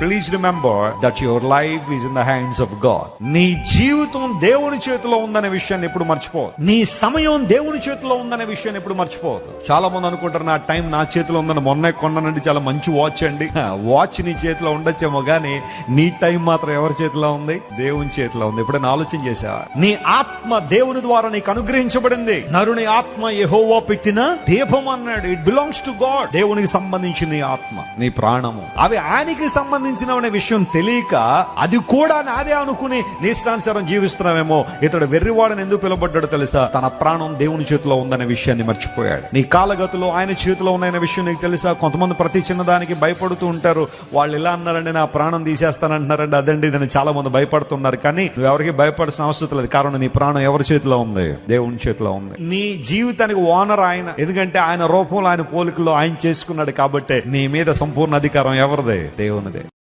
Please remember that your life is in the hands of God నీ జీవితం దేవుని చేతిలో ఉందనే విషయాన్ని ఎప్పుడు మర్చిపో నీ సమయం దేవుని చేతిలో ఉందనే విషయాన్ని ఎప్పుడు మర్చిపోవద్దు. చాలా మంది అనుకుంటారు నా టైం నా చేతిలో ఉందని మొన్నే కొన్నానండి చాలా మంచి వాచ్ అండి. వాచ్ నీ చేతిలో ఉండొచ్చేమో కానీ నీ టైం మాత్రం ఎవరి చేతిలో ఉంది? దేవుని చేతిలో ఉంది. ఎప్పుడైనా ఆలోచన చేసావా? నీ ఆత్మ దేవుని ద్వారా నీకు అనుగ్రహించబడింది. నరుని ఆత్మ యెహోవా పెట్టిన దీపం అన్నాడు. ఇట్ బిలాంగ్స్ టు గాడ్ దేవునికి సంబంధించిన నీ ఆత్మ నీ ప్రాణము. అవి ఆయనకి సంబంధించిన అనే విషయం తెలియక అది కూడా నాదే అనుకుని నీ జీవిస్తున్నామేమో జీవిస్తున్నావేమో. ఇతడు వెర్రివాడని ఎందుకు పిలువబడ్డాడు తెలుసా? తన ప్రాణం దేవుని చేతిలో ఉందనే విషయాన్ని మర్చిపోయాడు. నీ కాలగతులు ఆయన చేతిలో ఉన్నాయనే విషయం నీకు తెలుసా? కొంతమంది ప్రతి చిన్నదానికి భయపడుతూ ఉంటారు. వాళ్ళు ఇలా అన్నారండి నా ప్రాణం తీసేస్తానంటున్నారండి అదండి ఇదని చాలా మంది భయపడుతున్నారు. కానీ నువ్వు ఎవరికి భయపడాల్సిన అవసరం లేదు. కారణం నీ ప్రాణం ఎవరి చేతిలో ఉంది? దేవుని చేతిలో ఉంది. నీ జీవితానికి ఓనర్ ఆయన. ఎందుకంటే ఆయన రూపంలో ఆయన పోలికలో ఆయన చేసుకున్నాడు కాబట్టి నీ మీద సంపూర్ణ అధికారం ఎవరిదే? దేవునిదే.